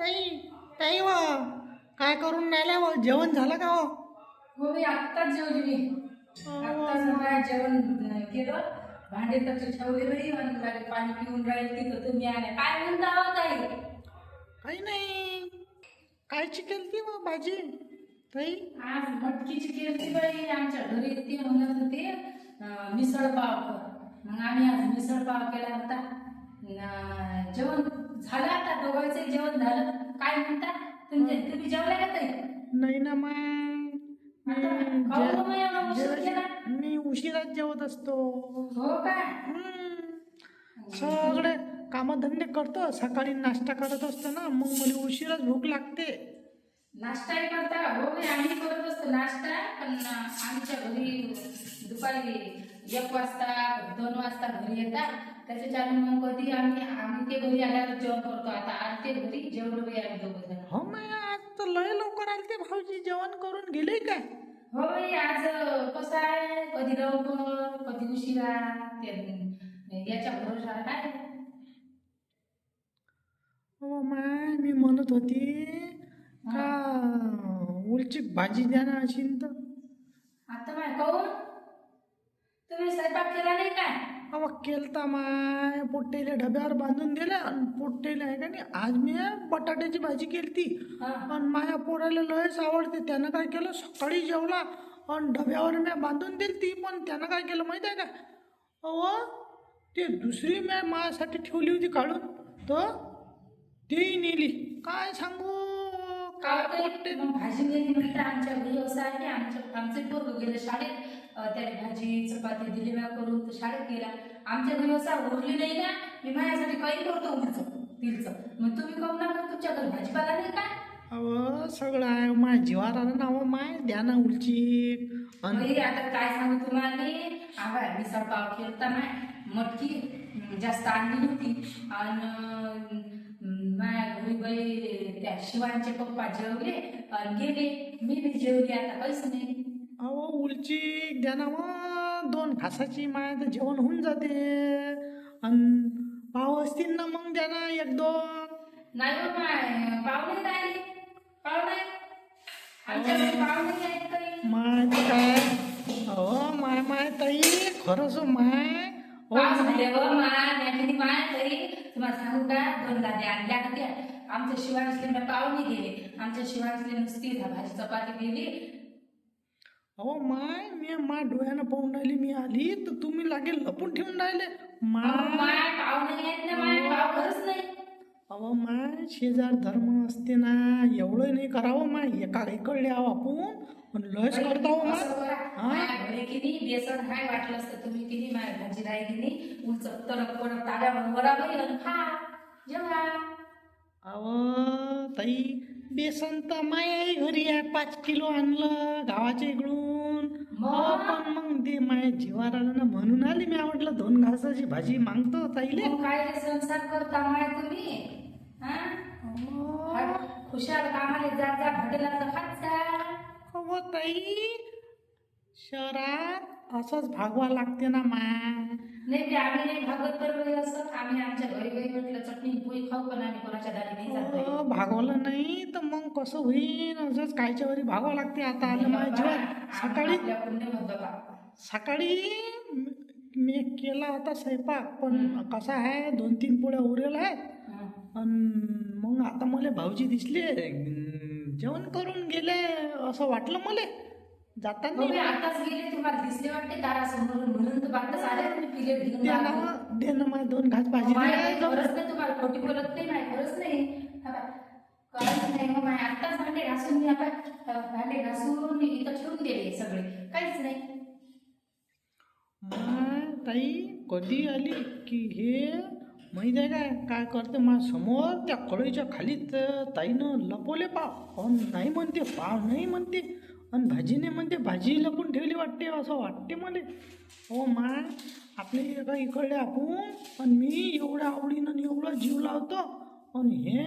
ताई ताई व काय करून राहिल्या व जेवण झालं का हो? हो मी आत्ताच जेवली मी. आत्ताच मला जेवण केलं. भांडे तसे ठेवले बाई आणि पाणी पिऊन राहील तिथं तुम्ही आले काय म्हणता हो ताई? काही नाही. कायची केलती व भाजी? ताई? आज मटकीची केली बाई आमच्या घरी ते म्हणत होते मिसळ पाव मग आम्ही आज मिसळ पाव केला होता. जेवण. झालं आता दोघांचं जेवण झालं. काय म्हणता? तुमचे तुम्ही जेवला का ताई? नाही ना माय आता मी खाऊ जे- मग एवढा उशीर जे- केला? मी उशिराच जेवत असतो. हो काय? हम्म. सगळे कामधंदे करतो. सकाळी नाश्ता करत असतो ना मग मला उशिराच भूक लागते. नाश्ताही करता का? हो मी आम्ही करत असतो नाश्ता पण आमच्या घरी दुपारी एक वाजता दोन वाजता घरी येतात. त्याच्याच्या मग कधी आम्ही आम्ही ते घरी आल्यावर जेवण करतो. आता आज ते घरी जेवढं बाई आम्ही दोघं जण हो माय आज तर लय लवकर आले ते भाऊजी. जेवण करून गेले काय? हो बाई आज कसं आहे? कधी लवकर कधी उशिरा ते याच्या भरोसा काय? हो माय मी म्हणत होती का उलची भाजी द्या ना अशी तर. आता माय कहून तुम्ही स्वयंपाक केला नाही काय? अवा केलता माय पोट्टेले डब्यावर बांधून दिल्या आणि पोट्टेले आहे का नाही आज मी बटाट्याची भाजी केलती. आणि माझ्या पोराला लयच आवडते त्यानं काय केलं सकाळी जेवला आणि डब्यावर मी बांधून दिली ती पण त्यानं काय केलं माहिती आहे का? अहो ते दुसरी मी माझ्यासाठी ठेवली होती काढून तर तेही नेली. काय सांगू? काय पोट्टे? भाजी आमच्या घरी असं आहे की आमच्या आमचे पोरग गेले शाळेत. त्याने भाजी चपाती दिली म्या करून तर शाळेत गेला. आमच्या घरी असा उरली नाही ना मी माझ्यासाठी काही करतो उरचं तिलचं मग तुम्ही काहून ना तुमच्या घरी भाजीपाला नाही काय अहो सगळं आहे माय जीवार आलं ना माय द्या ना उलची. आणि आता काय सांगू तुम्हाला? आवा मिसळ पाव केलता माय मटकी जास्त आणली नव्हती आणि माझ्या घरी बाई त्या शिवांचे पप्पा जेवले आणि गेले. मी बी जेवली आता काहीच नाही. ना मग दोन घासाची माय तर जेवण होऊन जाते. आणि पाव असतील ना मग द्या ना एक दोन. नाही हो माय नाही नाही. आहेत काही काय अहो माय माय ताई खरंच हो माय. हो पाच झाले हो माय मॅटली माय तरी. तुम्हाला सांगू का दोन गाद्या आणल्या होत्या आमच्या शिवांसले पाहुणे गेले आमच्या शिवांसले नुसती भाजी चपाती गेली अहो माय मी माय डोळ्यानं पाहून राहिली मी आली तर तुम्ही लागेल लपून ठेवून राहिले. अहो, माय माय पाहुणे आहेत ना माय पाव खरंच नाही. अहो माय शेजार धर्म असते ना एवढं नाही करावं माय. एका इकडले आहो आपण पण लयच करता हो माय. असं. हा? माया घरी किनी बेसन हाय वाटलं असतं तुम्ही माय भाजी राही किनी. उंच तडक पडक ताब्यावर बराबर आणि खा. जेव्हा अहो ताई बेसन तर मायाही घरी आहे पाच किलो आणलं गावाच्या इकडून. पण मग? ते माया जीवार आलं ना म्हणून आली मी आवडलं. दोन घासाची भाजी मागतो ताईले. मग काय रे संसार करता माय तुम्ही? हा? अहो, हा? खुशाल कामाले जा जा हॉटेलात खात जा. अहो ताई शहरात असंच भागवा लागते ना माय नाही ते आम्ही नाही भागत तर बाई असं आम्ही आमच्या घरी घरी म्हटलं चटणी पोळी खाऊ पण आम्ही कोणाच्या दारी नाही जात बाई. अहो, भागवलं नाही तर मग कसं होईल असंच कायच्या वरी भागवा लागते आता. आलं माझ्या जीवात सकाळी आपल्या पुण्य होत बाबा सकाळी मी- मी केला होता स्वयंपाक पण कसा आहे? दोन तीन पोळ्या उरेल आहेत. हं. आणि मग आता मला भाऊजी दिसले. अं, जेवण करून गेले असं वाटलं मला. जाताना आताच गेले तुम्हाला दिसले वाटते दारासमोर म्हणून तर बाटच आले तुम्ही पिले घेऊन दे आले. ना दे ना मला दोन घास भाजी माय. काही नाही तुम्हाला खोटी बोलत नाही माय खरंच नाही. हा बा. काहीच नाही मग माय आत्ताच भांडे घासून मी आता अ, भांडे घासून मी इथं ठेवून दिले सगळे. काहीच नाही. माय ताई कधी आली की हे? माहीत आहे काय काय करते? मा समोर त्या कढईच्या खाली तर ताईनं लपवले पाव नाही म्हणते पाव नाही म्हणते. आणि भाजीने म्हणते भाजी लपून ठेवली वाटते असं वाटते मला. हो माय आपले एका इकडले आपण पण मी एवढ्या आवडीनं आणि एवढा जीव लावतो आणि हे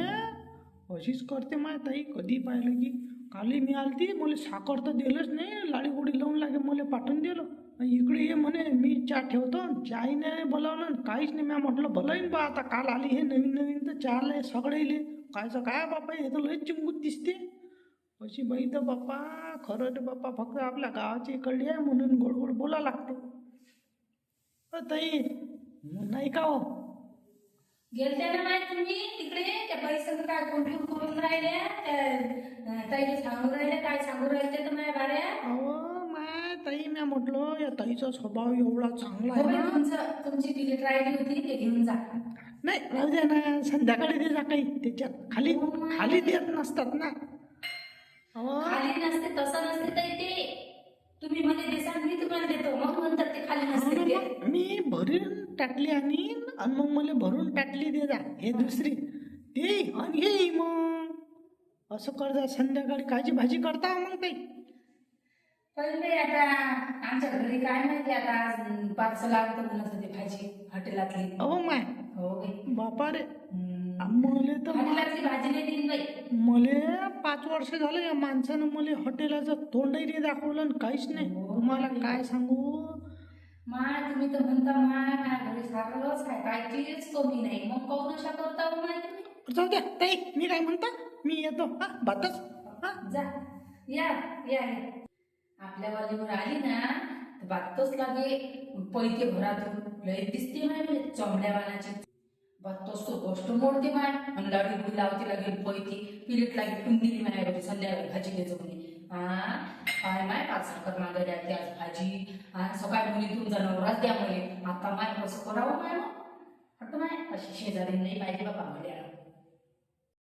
अशीच करते माय ताई. कधी पाहिलं की काली मी आलती मला साखर तर दिलंच नाही लाडी गोडी लावून लागे मला पाठवून दिलं. आणि इकडे ये म्हणे मी चहा ठेवतो चाय नाही बोलावलं आणि काहीच नाही. मी म्हटलं भलं बा आता काल आली हे नवीन नवीन तर चहाला सगळे इले कायचं काय बापा हे तर लय चिंबूत दिसते. अशी बाई तर बाप्पा खरं रे बाप्पा फक्त आपल्या गावाची इकडली आहे म्हणून गोड गोड बोला लागते. अ, ताई नाही का हो? गेलते ना माय तुम्ही तिकडे? त्या पैसे काय कोणतून करून त्या अं, ताईला सांगून राहिल्या काय सांगून राहिले तर माझ्या बाऱ्या अहो माय ताई म्या म्हटलं या ताईचा स्वभाव एवढा चांगला हो आहे बाई, ना. तुमचं तुमची तिकीट राहिली होती ते घेऊन जा. नाही राहू द्या ना संध्याकाळी दे जा काही त्याच्यात खाली खाली देत नसतात ना. खाली नसते तसं नसते ताई ते. तुम्ही मध्ये देसाल मी तुम्हाला देतो. मग म्हणतात ते खाली हो नसते ते. मी भरून टाकली आणि आणि मग मला भरून टाकली दे जा. हे दुसरी. ते आणि हे मग. असं कर जा संध्याकाळी कायची भाजी करता मग ते पहिले आता आमच्या घरी काय माहिती आता आज पार्सल लागतं म्हणत होते भाजी हॉटेलातली. अहो माय. हो बाई. बापा रे. हम्म. मले तर मा- भाजी नाही दिली बाई. मले पाच वर्ष झालं या माणसानं मला हॉटेलाचं तोंडही नाही दाखवलं आणि काहीच नाही. हो. तुम्हाला काय सांगू? माय तुम्ही तर म्हणता माय माझ्या घरी सारलंच काय कायचीच कमी नाही. मग काऊन अशा करता हो जाऊ द्या ताई मी काय म्हणता? मी येतो. हा बातच हा. जा. या या या. आपल्या वालीवर आली ना तर बातच लागे. पैके घरातून लय दिसते माय म्हणजे चमड्या वानाची बातच तो गोष्ट मोडते माय अंडाडी गुडी लावते लागे पैकी पिरिट लागे ठेवून दिली माझ्या घरी संध्याकाळी भाजी घ्यायचं म्हणे. हा काय माय पाच साखर मागे द्या ती आज भाजी. हा सकाळी मुली तुमचा नवराच द्या म्हणे. आता माय कसं करावं माय मग? वाटतं माय अशी शेजारी नाही पाहिजे बाबा म्हणे.